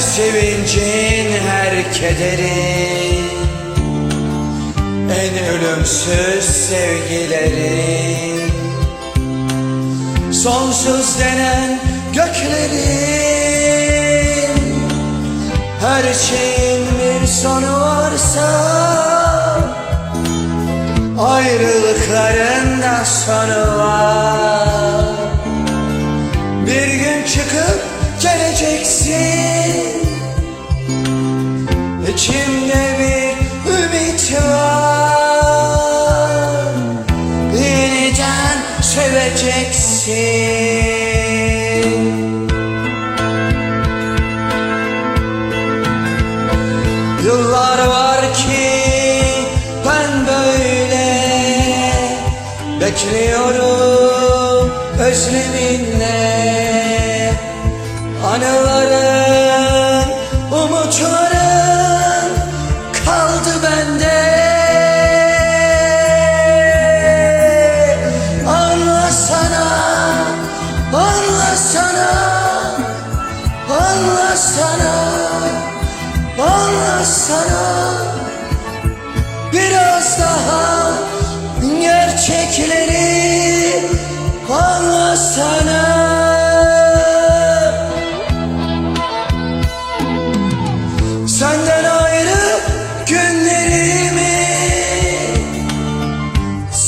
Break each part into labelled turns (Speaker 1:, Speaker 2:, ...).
Speaker 1: Sevincin, her kederin. En ölümsüz sevgilerin. Sonsuz denen göklerin. Her şeyin bir sonu varsa Ayrılıkların da sonu var. Bir gün çıkıp geleceksin. İçimde bir ümit var. Yeniden seveceksin. Yıllar var ki ben böyle Bekliyorum özleminle Anıların, umutların kaldı bende. Anlasana, anlasana, anlasana Anlasana. Biraz daha gerçekleri anlasana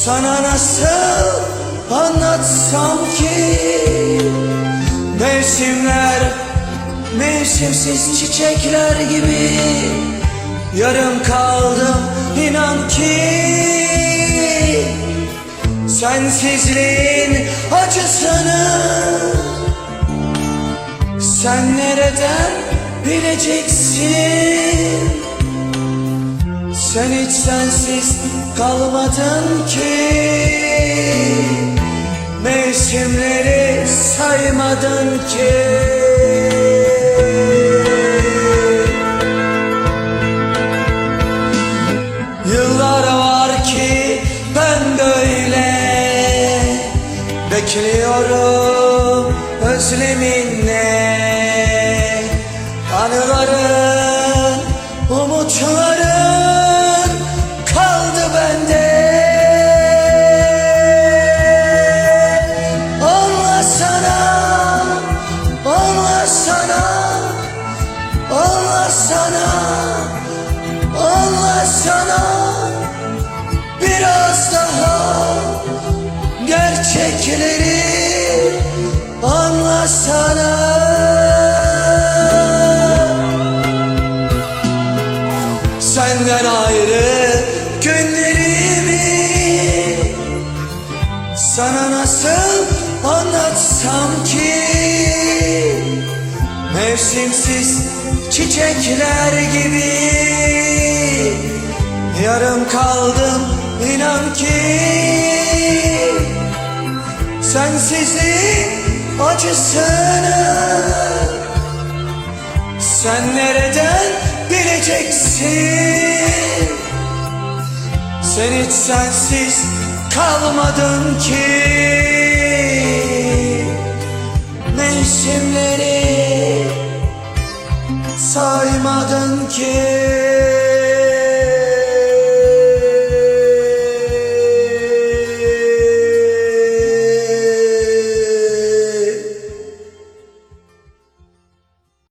Speaker 1: Sana nasıl anlatsam ki? Mevsimler mevsimsiz çiçekler gibi. Yarım kaldım inan ki. Sensizliğin acısını Sen nereden bileceksin Sen hiç sensiz kalmadın ki. Mevsimleri saymadın ki anlasana Anlasana. Biraz daha gerçekleri anlasana. Senden ayrı günlerimi sana nasıl anlatsam ki? Mevsimsiz çiçekler gibi. Yarım kaldım inan ki. Sensizliğin acısını Sen nereden bileceksin? Sen hiç sensiz kalmadın ki. Mevsimleri saymadın ki